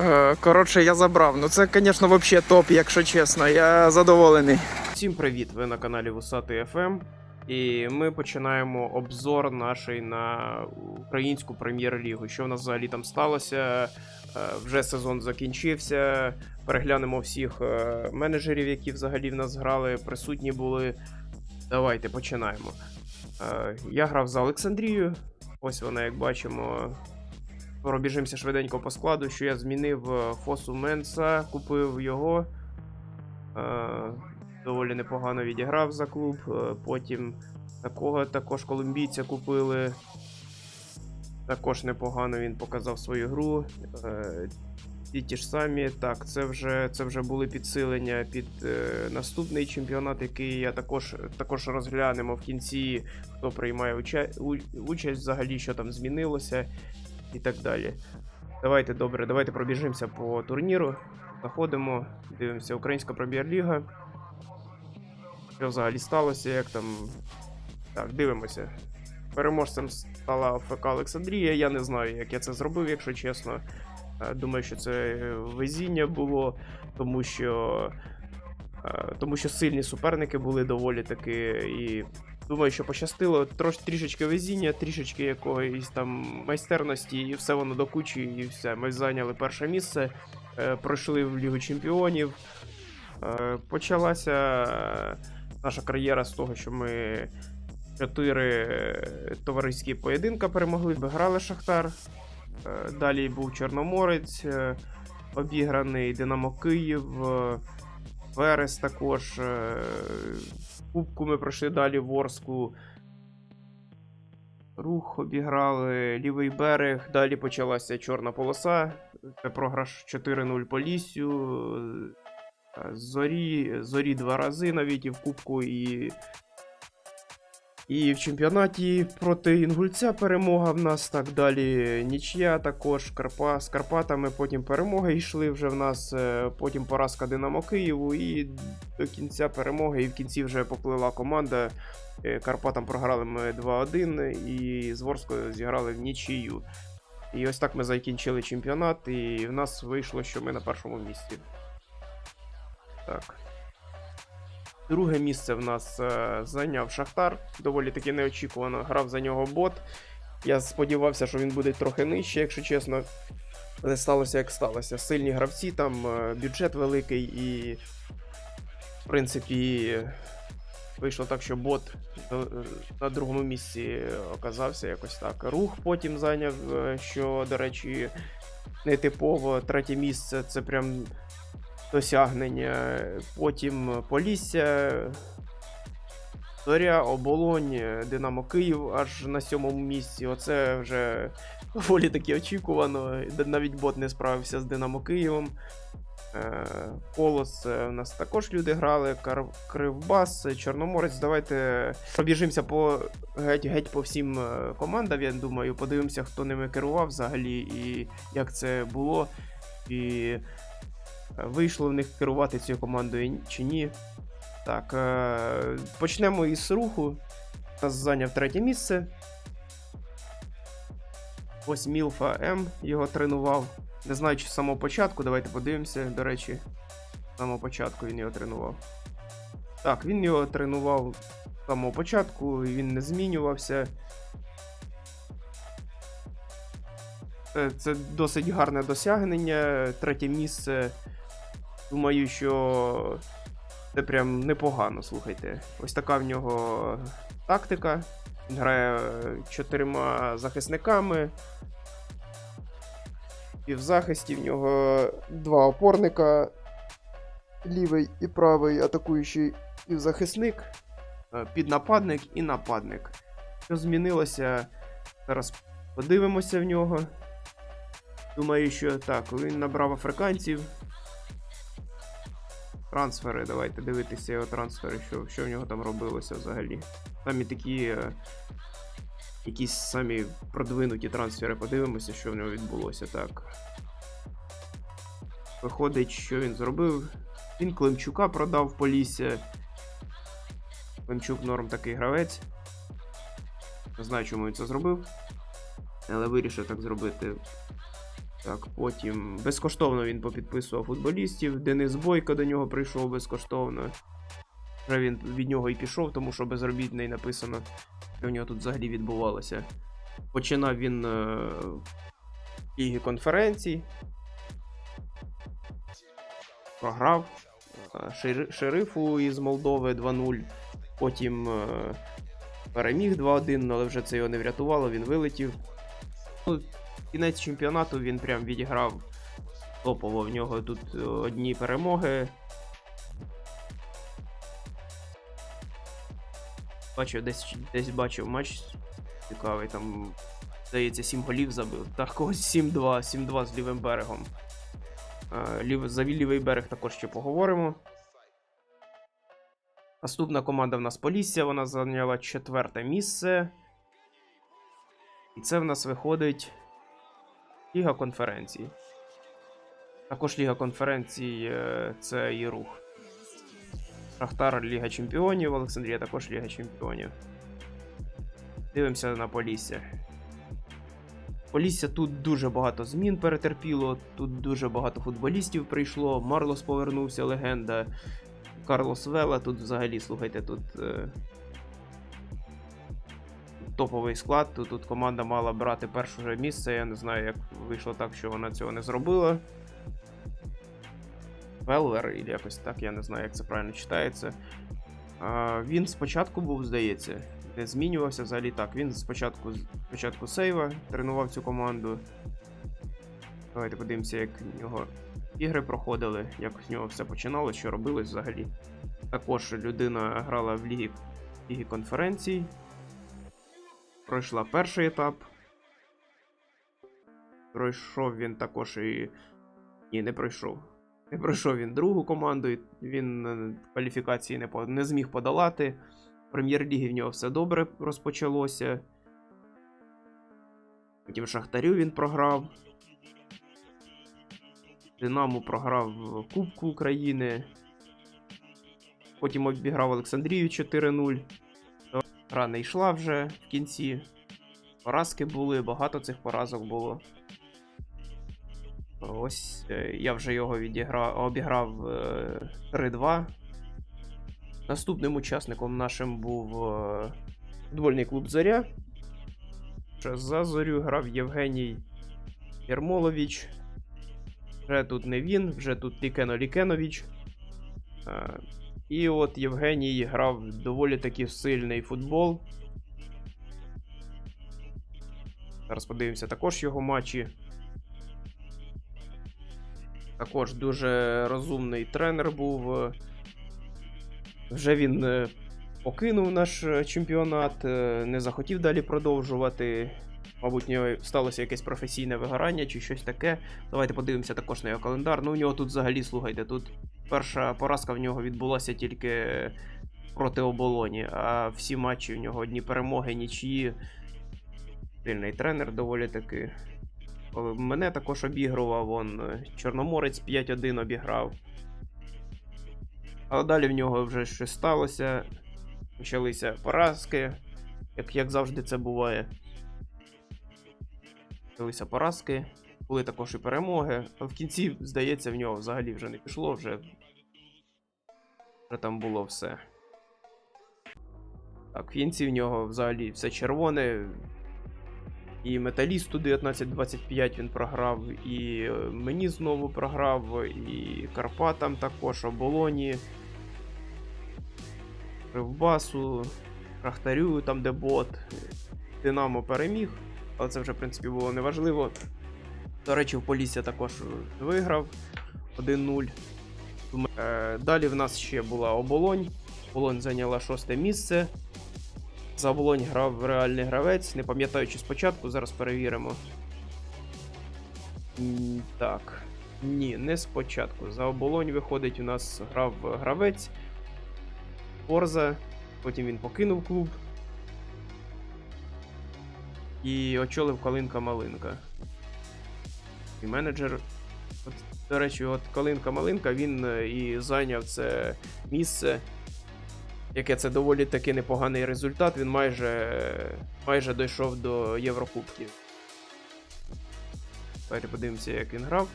Е, Коротше, я забрав. Ну це, звісно, взагалі топ, якщо чесно. Я задоволений. Всім привіт! Ви на каналі Вусатий FM. І ми починаємо обзор нашої на українську прем'єр-лігу. Що в нас взагалі там сталося? Е, Вже сезон закінчився. Переглянемо всіх е, менеджерів, які взагалі в нас грали, присутні були. Давайте починаємо. Я грав за Олександрію. Ось вона, як бачимо. Пробіжимося швиденько по складу, що я змінив е, Фосу Менса, купив його. Е, доволі непогано відіграв за клуб. Е, Потім такого також колумбійця купили. Також непогано він показав свою гру. Е, Ті ж самі. Так, це вже, це вже були підсилення під наступний чемпіонат, який я також, також розглянемо в кінці, хто приймає уча- участь, взагалі, що там змінилося і так далі. Давайте добре, давайте пробіжимося по турніру. Заходимо, дивимося Українська прем'єр-ліга. Що взагалі сталося, як там. Так, дивимося. Переможцем стала ФК Олександрія. Я не знаю, як я це зробив, якщо чесно. Е, Думаю, що це везіння було, тому що. е, Тому що сильні суперники були доволі таки. І думаю, що пощастило. Трош, трішечки везіння, трішечки якоїсь там майстерності, і все воно до кучі, і все. Ми зайняли перше місце, е, пройшли в Лігу Чемпіонів. Е, Почалася е, наша кар'єра з того, що ми чотири е, товариські поєдинка перемогли, виграли Шахтар. Е, Далі був Чорноморець, е, обіграний Динамо Київ, е, Верес також. е, Кубку ми пройшли далі Ворску. Рух обіграли, лівий берег, далі почалася чорна полоса. Це програш 4-0 по лісю. Е, Зорі, зорі два рази навіть і в Кубку, і, і в чемпіонаті проти Інгульця перемога в нас. Так далі. Нічия також Карпа, з Карпатами. Потім перемоги йшли вже в нас. е, Потім поразка Динамо Києву. І до кінця перемоги. І в кінці вже поплила команда. Е, Карпатам програли ми 2-1 і з Ворською зіграли в нічию. І ось так ми закінчили чемпіонат, і в нас вийшло, що ми на першому місці. Так. Друге місце в нас е, зайняв Шахтар. Доволі таки неочікувано грав за нього бот. Я сподівався, що він буде трохи нижче, якщо чесно. Але сталося як сталося. Сильні гравці, там е, бюджет великий і. В принципі, вийшло так, що бот е, на другому місці оказався якось так. Рух потім зайняв, що, до речі, нетипово. Третє місце це прям досягнення. Потім Полісся, Зоря, Оболонь, Динамо Київ аж на сьомому місці. Оце вже доволі таки очікувано. Навіть бот не справився з Динамо Києвом. Е, Колос е, у нас також люди грали. Кривбас, е, Чорноморець. Давайте пробіжимося по геть, геть по всім е, командам. Я думаю, подивимося, хто ними керував взагалі і як це було. І е, вийшло в них керувати цією командою чи ні. Так, е, почнемо із руху. Нас зайняв третє місце. Ось Мілфа М його тренував. Не знаю, чи з самого початку. Давайте подивимося, до речі. З самого початку він його тренував. Так, він його тренував з самого початку, він не змінювався. Це, це досить гарне досягнення. Третє місце. Думаю, що це прям непогано, слухайте. Ось така в нього тактика. Він грає е, чотирма захисниками. І в захисті в нього два опорника. Лівий і правий атакуючий півзахисник, е, піднападник і нападник. Що змінилося? Зараз подивимося в нього. Думаю, що так, він набрав африканців. Трансфери, давайте дивитися його трансфери, що, що в нього там робилося взагалі. Самі такі. е, Якісь самі продвинуті трансфери, подивимося, що в нього відбулося. Так. Виходить, що він зробив. Він Климчука продав в Полісся. Климчук норм такий гравець. Не знаю, чому він це зробив. Але вирішив так зробити. Так, потім безкоштовно він попідписував футболістів. Денис Бойко до нього прийшов безкоштовно. Вже він від нього і пішов, тому що безробітний написано, що в нього тут взагалі відбувалося. Починав він е, Ліги конференцій. Програв е, Шери- шерифу із Молдови 2-0. Потім е, переміг 2-1, але вже це його не врятувало, він вилетів. Кінець чемпіонату він прям відіграв топово. В нього тут е, одні перемоги. Бачив, десь, десь бачив матч цікавий, там, здається, 7 голів забив. Так, ось 7-2, 7-2 з лівим берегом. Е, Лів, за лівий берег також ще поговоримо. Наступна команда в нас Полісся, вона зайняла четверте місце. І це в нас виходить Ліга конференцій. Також Ліга конференцій е, це і рух. Шахтар Ліга Чемпіонів, Олександрія також Ліга Чемпіонів. Дивимося на Полісся. Полісся тут дуже багато змін перетерпіло, тут дуже багато футболістів прийшло. Марлос повернувся, легенда. Карлос Вела, тут взагалі, слухайте, тут. Топовий склад. Тут, тут команда мала брати перше місце. Я не знаю, як вийшло так, що вона цього не зробила. Велвер, і якось так, я не знаю, як це правильно читається. А, він спочатку був, здається, не змінювався взагалі так. Він спочатку, спочатку сейва тренував цю команду. Давайте подивимося, як в нього ігри проходили, як в нього все починалося, що робилось взагалі. Також людина грала в Лігі, Лігі конференцій. Пройшла перший етап. Пройшов він також і. Ні, не пройшов. Не пройшов він другу команду, і він е, кваліфікації не, по- не зміг подолати. В прем'єр-лігі в нього все добре розпочалося. Потім Шахтарю він програв. Динамо програв Кубку України. Потім обіграв Олександрію 4-0. Гра йшла вже в кінці. Поразки були, багато цих поразок було. Ось е, я вже його відіграв, обіграв е, 3-2. Наступним учасником нашим був е, футбольний клуб Зоря. Ще За зорю грав Євгеній Єрмолович. Вже тут не він, вже тут Лікено Лікенович. І от Євгеній грав доволі таки сильний футбол. Зараз подивимося також його матчі. Також дуже розумний тренер був. Вже він е, покинув наш е, чемпіонат, е, не захотів далі продовжувати. Мабуть, нього сталося якесь професійне вигорання чи щось таке. Давайте подивимося також на його календар. Ну, у нього тут взагалі, слухайте, тут перша поразка в нього відбулася тільки проти оболоні, а всі матчі в нього одні перемоги, нічиї. Сильний тренер доволі таки. Мене також обігрував, он е, Чорноморець 5-1 обіграв. Але далі в нього вже щось сталося. Почалися поразки, як, як завжди це буває. Почалися поразки, були також і перемоги. А в кінці, здається, в нього взагалі вже не пішло, вже, вже там було все. Так, в кінці в нього взагалі все червоне. І Металісту 19-25 він програв, і е, мені знову програв, і Карпатам також, Оболоні, Кривбасу, Шахтарю, там де бот. Динамо переміг, але це вже, в принципі, було неважливо. До речі, в Полісся також виграв 1-0. Е, Далі в нас ще була Оболонь. Оболонь зайняла шосте місце. За оболонь грав реальний гравець, не пам'ятаючи спочатку, зараз перевіримо. Так. Ні, не спочатку. За оболонь виходить, у нас грав гравець. Форза. Потім він покинув клуб. І очолив Калинка Малинка. І менеджер. От, до речі, от Калинка Малинка він е, і зайняв це місце яке це доволі таки непоганий результат. Він майже, майже дійшов до Єврокубків. Давайте подивимося, як він грав.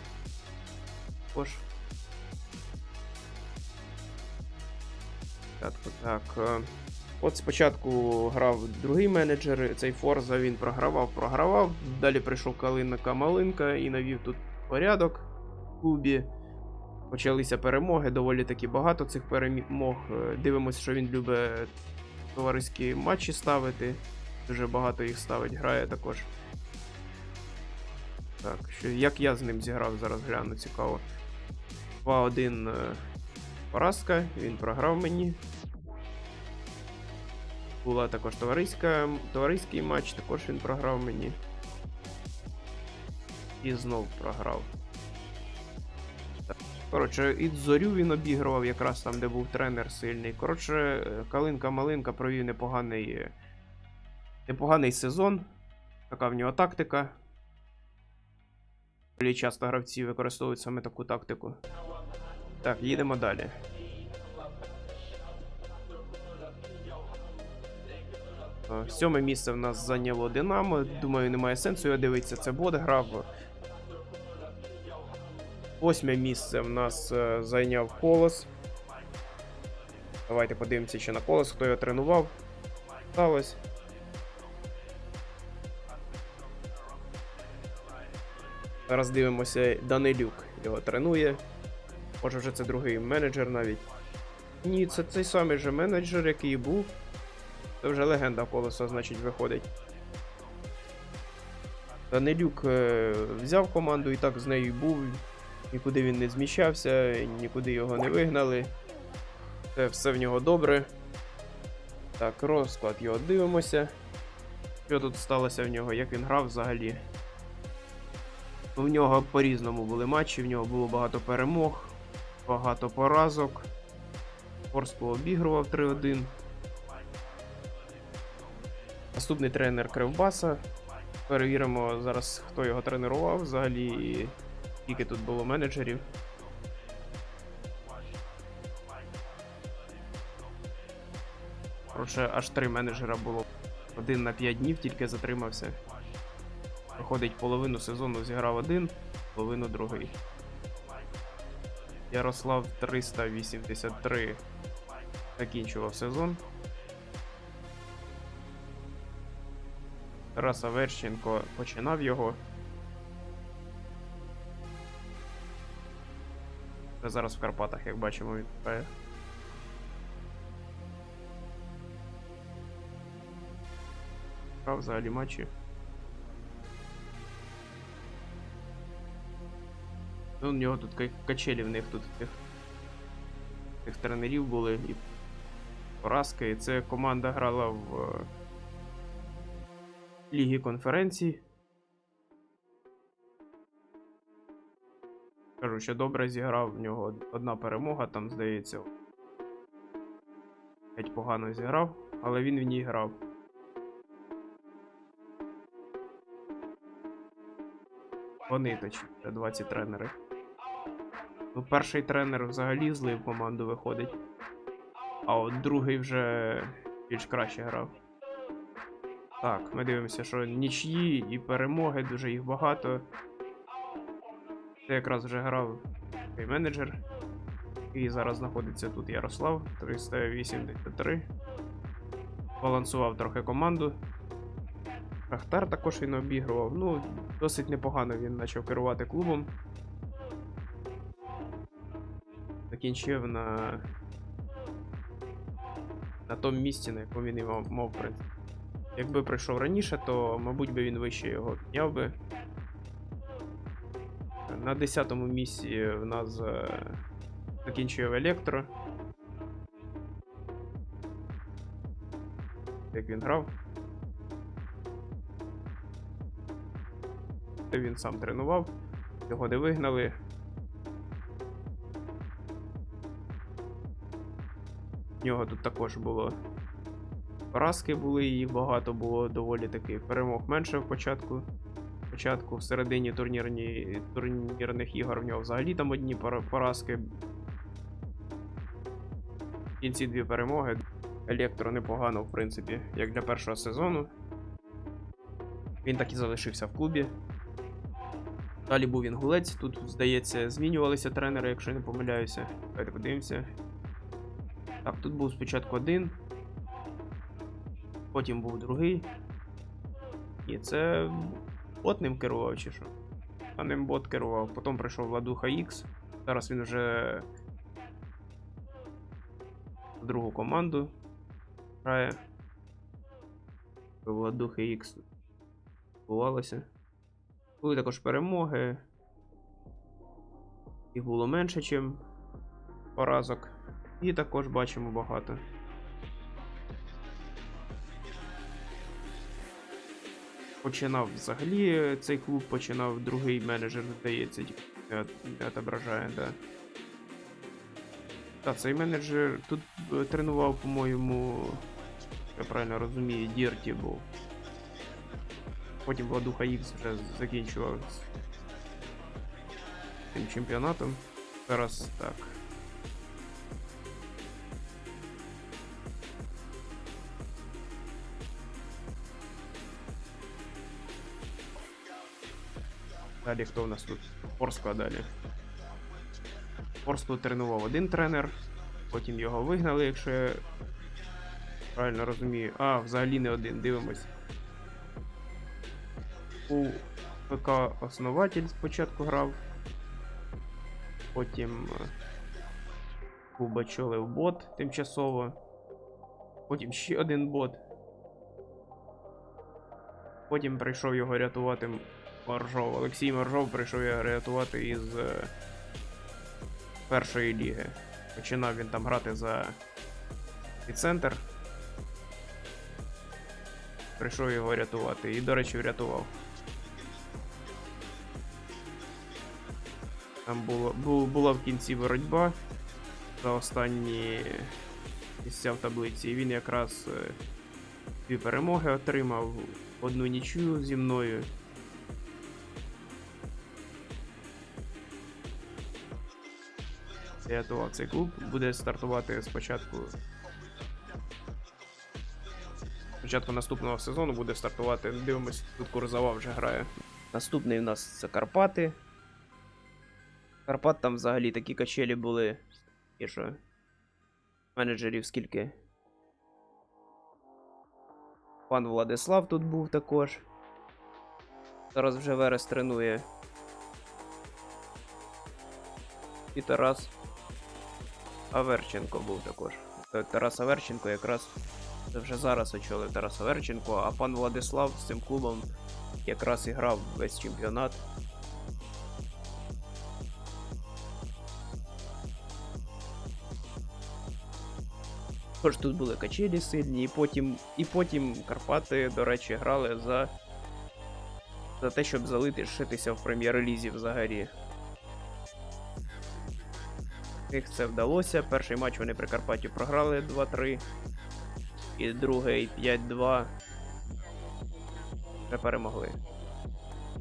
Також. Спочатку так. От спочатку грав другий менеджер, цей Форза він програвав, програвав. Далі прийшов Калинка Малинка і навів тут порядок в клубі. Почалися перемоги, доволі таки багато цих перемог. Е, Дивимося, що він любить товариські матчі ставити. Дуже багато їх ставить, грає також. Так, що, як я з ним зіграв, зараз гляну, цікаво. 2-1 е, поразка, він програв мені. Була також товариська, товариський матч, також він програв мені. І знов програв. Коротше, і зорю він обігрував якраз там, де був тренер сильний. Коротше, Калинка-Малинка провів непоганий, е, непоганий сезон. Така в нього тактика. Часто гравці використовують саме таку тактику. Так, їдемо далі. Сьоме місце в нас зайняло Динамо. Думаю, немає сенсу його дивитися. Це бот грав. Восьме місце в нас е, зайняв Колос. Давайте подивимося ще на Колос, хто його тренував. Сталось. Зараз дивимося, Данилюк його тренує. Може вже це другий менеджер навіть. Ні, це цей самий же менеджер, який був. Це вже легенда колеса, значить, виходить. Данилюк е, взяв команду і так з нею був. Нікуди він не зміщався, нікуди його не вигнали. Це все в нього добре. Так, розклад його дивимося. Що тут сталося в нього, як він грав взагалі. У нього по-різному були матчі, в нього було багато перемог, багато поразок. Форспо обігрував 3-1. Наступний тренер Кривбаса. Перевіримо зараз, хто його тренував взагалі і скільки тут було менеджерів. Коротше, аж три менеджера було. Один на 5 днів тільки затримався. Виходить, половину сезону зіграв один, половину другий. Ярослав 383 закінчував сезон. Тарас Аверченко починав його. Зараз в Карпатах, як бачимо, він грає. Взагалі матчі. Ну, у нього тут ка- качелі в них тут тих, тих тренерів були і поразки. І це команда грала в Лігі конференцій. Кажу, що добре зіграв в нього одна перемога, там, здається. Геть погано зіграв, але він в ній грав. Вони точніше, 20 тренери. Ну, перший тренер взагалі злив команду виходить. А от другий вже більш краще грав. Так, ми дивимося, що нічиї і перемоги, дуже їх багато. Це якраз вже грав цей менеджер. І зараз знаходиться тут Ярослав 383. Балансував трохи команду. Шахтар також він обігрував. Ну, досить непогано він почав керувати клубом. Закінчив на. На тому місці, на якому він і мав, мав в принципі. Якби прийшов раніше, то, мабуть, би він вище його підняв би. На 10-му місці в нас е, закінчує Електро. Як він грав. Це він сам тренував, його не вигнали. В нього тут також було поразки були, їх багато було доволі таки. Перемог менше в початку. В початку в середині турнірні, турнірних ігор в нього взагалі там одні поразки. В кінці дві перемоги. Електро непогано, в принципі, як для першого сезону. Він так і залишився в клубі. Далі був інгулець, тут, здається, змінювалися тренери, якщо не помиляюся. Давайте подивимося. Так, тут був спочатку один. Потім був другий. І це бот ним керував чи що? А ним бот керував. Потім прийшов Владуха X. Зараз він вже в другу команду грає. Владуха X відбувалося. Були також перемоги. Їх було менше, ніж поразок. І також бачимо багато. Починав взагалі цей клуб, починав другий менеджер, здається, не, отображає, да. Та, цей менеджер тут е, тренував, по-моєму, я правильно розумію, Дірті був. Потім Владуха X вже закінчував з тим чемпіонатом. Зараз так. Далі хто у нас тут? Форскла далі. Форсклу тренував один тренер, потім його вигнали, якщо я правильно розумію. А, взагалі не один, дивимось. У ПК основатель спочатку грав. Потім е, був бот тимчасово. Потім ще один бот. Потім прийшов його рятувати Моржов. Олексій Моржов прийшов його рятувати із е, першої ліги. Починав він там грати за центр. Прийшов його рятувати. І, до речі, врятував. Там було, бу- була в кінці боротьба за останні місця в таблиці. І він якраз е, дві перемоги отримав, одну нічию зі мною. Рятував цей клуб. Буде стартувати спочатку. Спочатку наступного сезону буде стартувати. Дивимось, тут Курзова вже грає. Наступний у нас це Карпати. Карпат там взагалі такі качелі були. І що? Менеджерів скільки? Пан Владислав тут був також. Зараз вже Верес тренує. І Тарас Аверченко був також. Та- Тарас Аверченко якраз вже зараз очолив Тарас Аверченко, а пан Владислав з цим клубом якраз і грав весь чемпіонат. Тож тут були качелі сильні, і потім, і потім Карпати, до речі, грали за, за те, щоб залишитися в прем'єр-лізі взагалі. Їх це вдалося. Перший матч вони при Карпаті програли 2-3. І другий 5-2. Вже перемогли.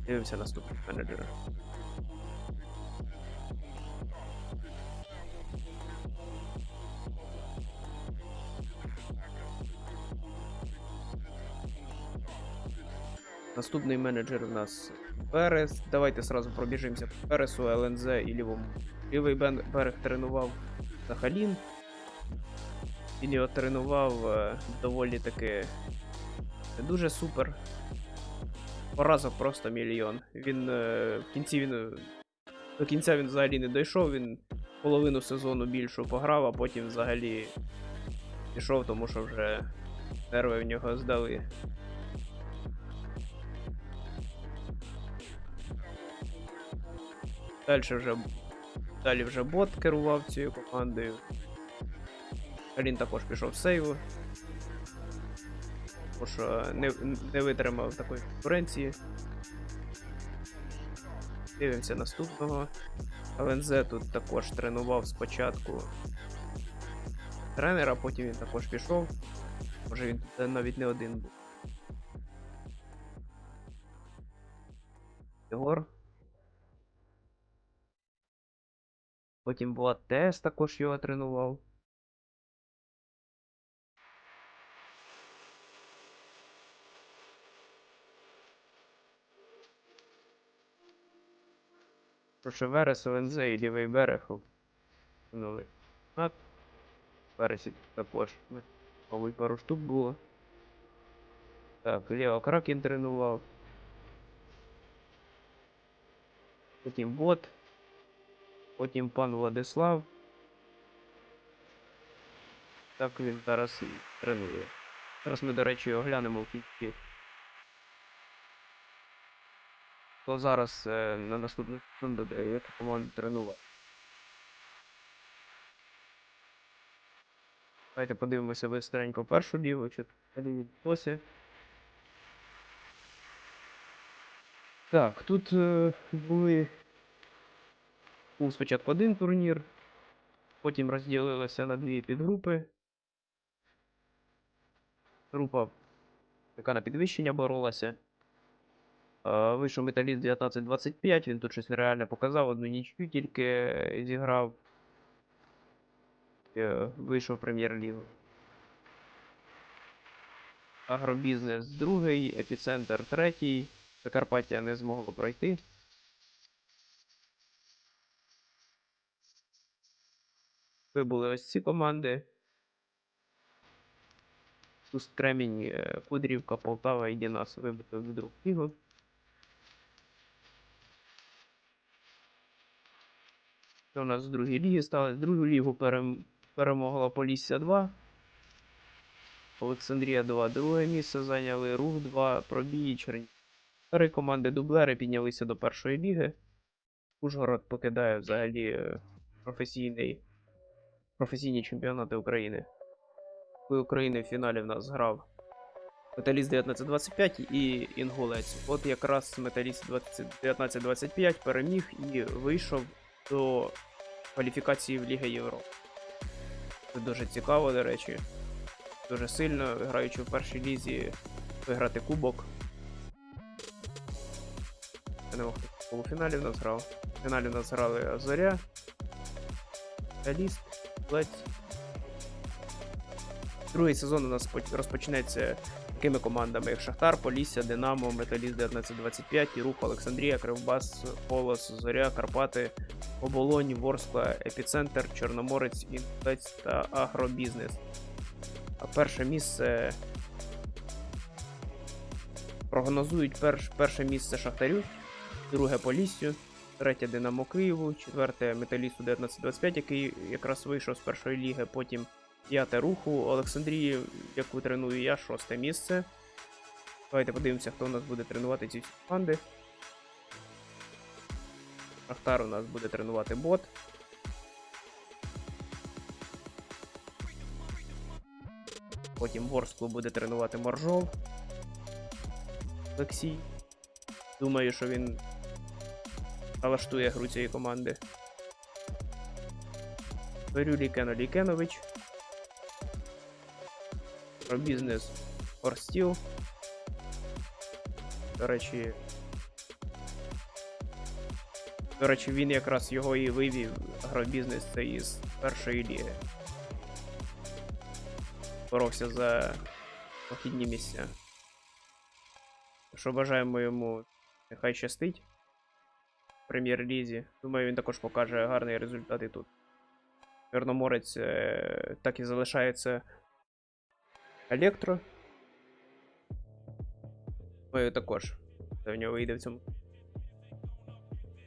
Дивимося наступний менеджер. Наступний менеджер у нас Перес. Давайте сразу пробіжимося по Пересу, ЛНЗ і лівому. Лівий берег тренував Сахалін. Він його тренував е, доволі таки не дуже супер. Поразок просто мільйон. Він е, в кінці він. е, До кінця він взагалі не дійшов, він половину сезону більшу пограв, а потім взагалі пішов, тому що вже нерви в нього здали. Далі вже, далі вже бот керував цією командою. Він також пішов в сейву. Тому що не, не витримав такої конкуренції. Дивимося наступного. ЛНЗ тут також тренував спочатку тренера, потім він також пішов. Може він тут навіть не один був. Єгор. Потім ТС також його тренував. Верес, ОНЗ і лівий берег. Минули. На Вересі також. Мабуть, пару штук було. Так, Лео Кракін тренував. Потім бот. Потім пан Владислав. Так він зараз і тренує. Зараз ми, до речі, оглянемо кінці. То зараз е, на наступну де яку команду тренувати. Давайте подивимося бистренько першу ліву, чи досі. Так, тут е, були. Був спочатку один турнір, потім розділилося на дві підгрупи. Група, яка на підвищення боролася. Е, Вийшов металіст 1925, він тут щось нереальне показав, одну нічю тільки зіграв. Е, Вийшов прем'єр-лігу. Агробізнес другий, епіцентр третій. Закарпаття не змогло пройти. Вибули ось ці команди. Суст Кремінь, е, Кудрівка, Полтава і Дінас вибито в другу лігу. Що у нас з другої ліги сталося? Другу лігу перем... перемогла Полісся 2. Олександрія 2 друге місце зайняли, Рух 2, Пробій і Чернігів. Три команди дублери піднялися до першої ліги. Ужгород покидає взагалі е, професійний, професійні чемпіонати України. У України в фіналі в нас грав Металіст 1925 і Інгулець. От якраз Металіст 1925 переміг і вийшов до кваліфікації в Ліги Європи. Це дуже цікаво, до речі. Дуже сильно, граючи в першій лізі, виграти кубок. Я не мог полуфіналі в нас грав. В фіналі в нас грали Зоря, Металіст, Лець. Другий сезон у нас по- розпочнеться такими командами, як Шахтар, Полісся, Динамо, Металіст 1925, і Рух, Олександрія, Кривбас, Полос, Зоря, Карпати, Оболонь, Ворскла, Епіцентр, Чорноморець, Інтець та Агробізнес. А перше місце. Прогнозують перш, перше місце Шахтарю, друге Поліссю, третє Динамо Києву, четверте Металісту 1925, який якраз вийшов з першої ліги, потім п'яте руху, Олександрії, яку треную я, шосте місце. Давайте подивимося, хто у нас буде тренувати ці всі команди. Шахтар у нас буде тренувати бот. Потім Ворсклу буде тренувати Моржов. Олексій. Думаю, що він налаштує гру цієї команди. Берю Лікено Лікенович. Про бізнес Орстіл. До речі. До речі, він якраз його і вивів агробізнес це із першої ліги. Боровся за похідні місця. Що бажаємо йому нехай щастить прем'єр-лізі. Думаю, він також покаже гарний результат і тут. Чорноморець е, так і залишається Електро. Думаю, також. Це в нього вийде в цьому.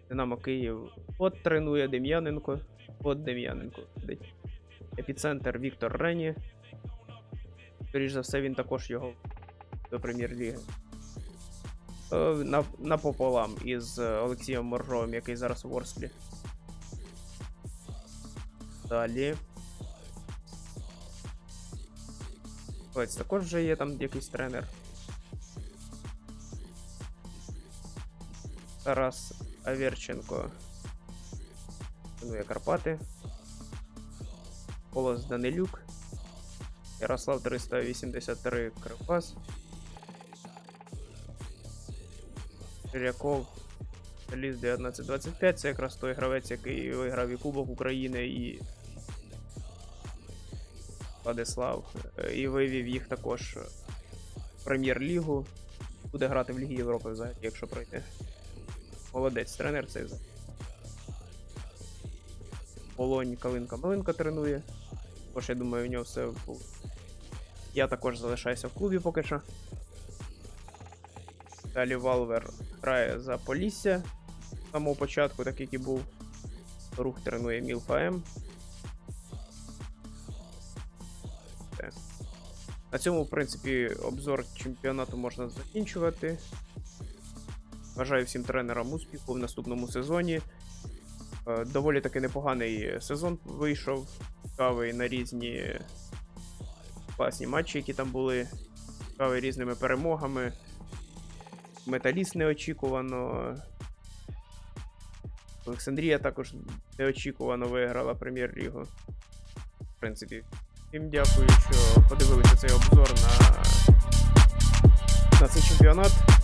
Динамо Київ. От тренує Дем'яненко. От Дем'яненко. Епіцентр Віктор Рені. Скоріш за все, він також його до прем'єр-ліги. Е, на- Напополам із е, Олексієм Моржовим, який зараз у Ворсклі. Далі. Ось також вже є там якийсь тренер. Тарас Аверченко. Тренує Карпати. Полос Данилюк. Ярослав 383 Кривбас. Ширяков. Ліс 1925. Це якраз той гравець, який виграв і Кубок України, і Владислав. Е, І вивів їх також в прем'єр-лігу. Буде грати в Лігі Європи взагалі, якщо пройти. Молодець, тренер цей. взагалі. Калинка Малинка тренує. Тож я думаю, у нього все. Я також залишаюся в клубі поки що. Далі Валвер грає за Полісся з самого початку, так як і був. Рух тренує Мілфа М. На цьому, в принципі, обзор чемпіонату можна закінчувати. Бажаю всім тренерам успіху в наступному сезоні. Е, Доволі таки непоганий сезон вийшов. Цікавий на різні класні матчі, які там були. Цікавий різними перемогами. Металіст неочікувано. Олександрія також неочікувано виграла прем'єр-лігу. В принципі, всім дякую, що подивилися цей обзор на, на цей чемпіонат.